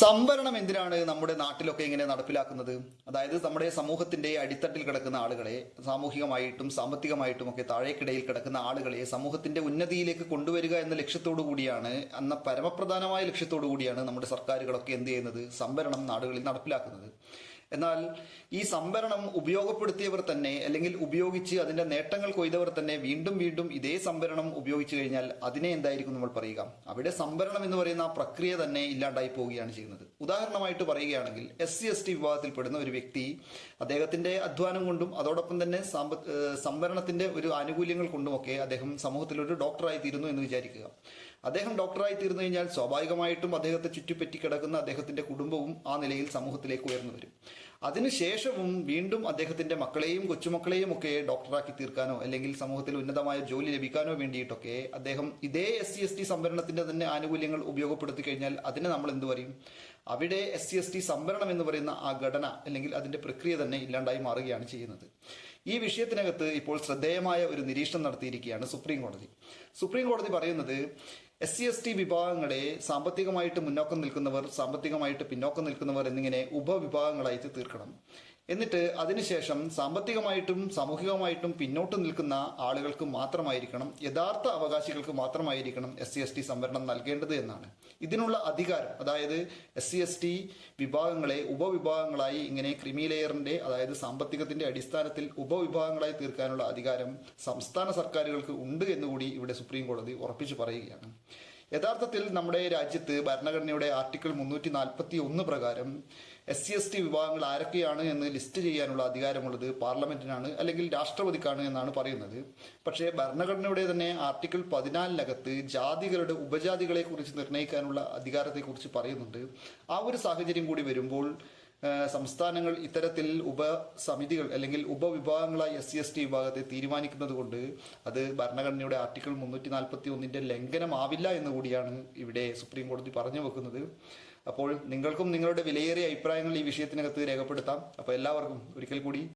സംവരണം എന്തിനാണ് നമ്മുടെ നാട്ടിലൊക്കെ ഇങ്ങനെ നടപ്പിലാക്കുന്നത്? അതായത് നമ്മുടെ സമൂഹത്തിന്റെ അടിത്തട്ടിൽ കിടക്കുന്ന ആളുകളെ സാമൂഹികമായിട്ടും സാമ്പത്തികമായിട്ടും ഒക്കെ താഴേക്കിടയിൽ കിടക്കുന്ന ആളുകളെ സമൂഹത്തിന്റെ ഉന്നതിയിലേക്ക് കൊണ്ടുവരിക എന്ന ലക്ഷ്യത്തോടു കൂടിയാണ് എന്ന പരമപ്രധാനമായ ലക്ഷ്യത്തോടു കൂടിയാണ് നമ്മുടെ സർക്കാരുകളൊക്കെ എന്ത് ചെയ്യുന്നത്? സംവരണം നാടുകളിൽ നടപ്പിലാക്കുന്നത്. എന്നാൽ ഈ സംവരണം ഉപയോഗപ്പെടുത്തിയവർ തന്നെ അല്ലെങ്കിൽ ഉപയോഗിച്ച് അതിന്റെ നേട്ടങ്ങൾ കൊയ്തവർ തന്നെ വീണ്ടും വീണ്ടും ഇതേ സംവരണം ഉപയോഗിച്ചു കഴിഞ്ഞാൽ അതിനെ എന്തായിരിക്കും നമ്മൾ പറയുക? അവിടെ സംവരണം എന്ന് പറയുന്ന ആ പ്രക്രിയ തന്നെ ഇല്ലാണ്ടായി പോവുകയാണ് ചെയ്യുന്നത്. ഉദാഹരണമായിട്ട് പറയുകയാണെങ്കിൽ എസ് സി എസ് ടി വിഭാഗത്തിൽപ്പെടുന്ന ഒരു വ്യക്തി അദ്ദേഹത്തിന്റെ അധ്വാനം കൊണ്ടും അതോടൊപ്പം തന്നെ സംവരണത്തിന്റെ ഒരു ആനുകൂല്യങ്ങൾ കൊണ്ടുമൊക്കെ അദ്ദേഹം സമൂഹത്തിൽ ഒരു ഡോക്ടറായി തീരുന്നു എന്ന് വിചാരിക്കുക. അദ്ദേഹം ഡോക്ടറായി തീർന്നു കഴിഞ്ഞാൽ സ്വാഭാവികമായിട്ടും അദ്ദേഹത്തെ ചുറ്റിപ്പറ്റി കിടക്കുന്ന അദ്ദേഹത്തിന്റെ കുടുംബവും ആ നിലയിൽ സമൂഹത്തിലേക്ക് ഉയർന്നു വരും. അതിനുശേഷവും വീണ്ടും അദ്ദേഹത്തിന്റെ മക്കളെയും കൊച്ചുമക്കളെയും ഒക്കെ ഡോക്ടറാക്കി തീർക്കാനോ അല്ലെങ്കിൽ സമൂഹത്തിൽ ഉന്നതമായ ജോലി ലഭിക്കാനോ വേണ്ടിയിട്ടൊക്കെ അദ്ദേഹം ഇതേ എസ് സി എസ് ടി സംവരണത്തിന്റെ തന്നെ ആനുകൂല്യങ്ങൾ ഉപയോഗപ്പെടുത്തി കഴിഞ്ഞാൽ അതിനെ നമ്മൾ എന്തു പറയും? അവിടെ എസ് സി എസ് ടി സംവരണം എന്ന് പറയുന്ന ആ ഘടന അല്ലെങ്കിൽ അതിന്റെ പ്രക്രിയ തന്നെ ഇല്ലാണ്ടായി മാറുകയാണ് ചെയ്യുന്നത്. ഈ വിഷയത്തിനകത്ത് ഇപ്പോൾ ശ്രദ്ധേയമായ ഒരു നിരീക്ഷണം നടത്തിയിരിക്കുകയാണ് സുപ്രീം കോടതി. സുപ്രീം കോടതി പറയുന്നത് എസ് സി എസ് ടി വിഭാഗങ്ങളെ സാമ്പത്തികമായിട്ട് മുന്നോക്കം നിൽക്കുന്നവർ സാമ്പത്തികമായിട്ട് പിന്നോക്കം നിൽക്കുന്നവർ എന്നിങ്ങനെ ഉപവിഭാഗങ്ങളായിട്ട് തീർക്കണം. എന്നിട്ട് അതിനുശേഷം സാമ്പത്തികമായിട്ടും സാമൂഹികമായിട്ടും പിന്നോട്ട് നിൽക്കുന്ന ആളുകൾക്ക് മാത്രമായിരിക്കണം യഥാർത്ഥ അവകാശികൾക്ക് മാത്രമായിരിക്കണം എസ് സി എസ് ടി സംവരണം നൽകേണ്ടത് എന്നാണ്. ഇതിനുള്ള അധികാരം അതായത് എസ് സി എസ് ടി വിഭാഗങ്ങളെ ഉപവിഭാഗങ്ങളായി ഇങ്ങനെ ക്രിമി ലെയറിന്റെ അതായത് സാമ്പത്തികത്തിന്റെ അടിസ്ഥാനത്തിൽ ഉപവിഭാഗങ്ങളായി തീർക്കാനുള്ള അധികാരം സംസ്ഥാന സർക്കാരുകൾക്ക് ഉണ്ട് എന്നുകൂടി ഇവിടെ സുപ്രീം കോടതി ഉറപ്പിച്ചു പറയുകയാണ്. യഥാർത്ഥത്തിൽ നമ്മുടെ രാജ്യത്ത് ഭരണഘടനയുടെ ആർട്ടിക്കിൾ മുന്നൂറ്റി നാൽപ്പത്തി ഒന്ന് പ്രകാരം എസ് സി എസ് ടി വിഭാഗങ്ങൾ ആരൊക്കെയാണ് എന്ന് ലിസ്റ്റ് ചെയ്യാനുള്ള അധികാരമുള്ളത് പാർലമെന്റിനാണ് അല്ലെങ്കിൽ രാഷ്ട്രപതിക്കാണ് എന്നാണ് പറയുന്നത്. പക്ഷേ ഭരണഘടനയുടെ തന്നെ ആർട്ടിക്കിൾ പതിനാലിനകത്ത് ജാതികളുടെ ഉപജാതികളെ കുറിച്ച് നിർണയിക്കാനുള്ള അധികാരത്തെക്കുറിച്ച് പറയുന്നുണ്ട്. ആ ഒരു സാഹചര്യം കൂടി വരുമ്പോൾ സംസ്ഥാനങ്ങൾ ഇത്തരത്തിൽ ഉപസമിതികൾ അല്ലെങ്കിൽ ഉപവിഭാഗങ്ങളായി എസ് സി എസ് ടി വിഭാഗത്തെ തീരുമാനിക്കുന്നത് കൊണ്ട് അത് ഭരണഘടനയുടെ ആർട്ടിക്കിൾ മുന്നൂറ്റി നാൽപ്പത്തി ഒന്നിന്റെ ലംഘനമാവില്ല എന്ന് കൂടിയാണ് ഇവിടെ സുപ്രീം കോടതി പറഞ്ഞു വെക്കുന്നത്. അപ്പോൾ നിങ്ങൾക്കും നിങ്ങളുടെ വിലയേറിയ അഭിപ്രായങ്ങൾ ഈ വിഷയത്തിനകത്ത് രേഖപ്പെടുത്താം. അപ്പോൾ എല്ലാവർക്കും ഒരിക്കൽ കൂടി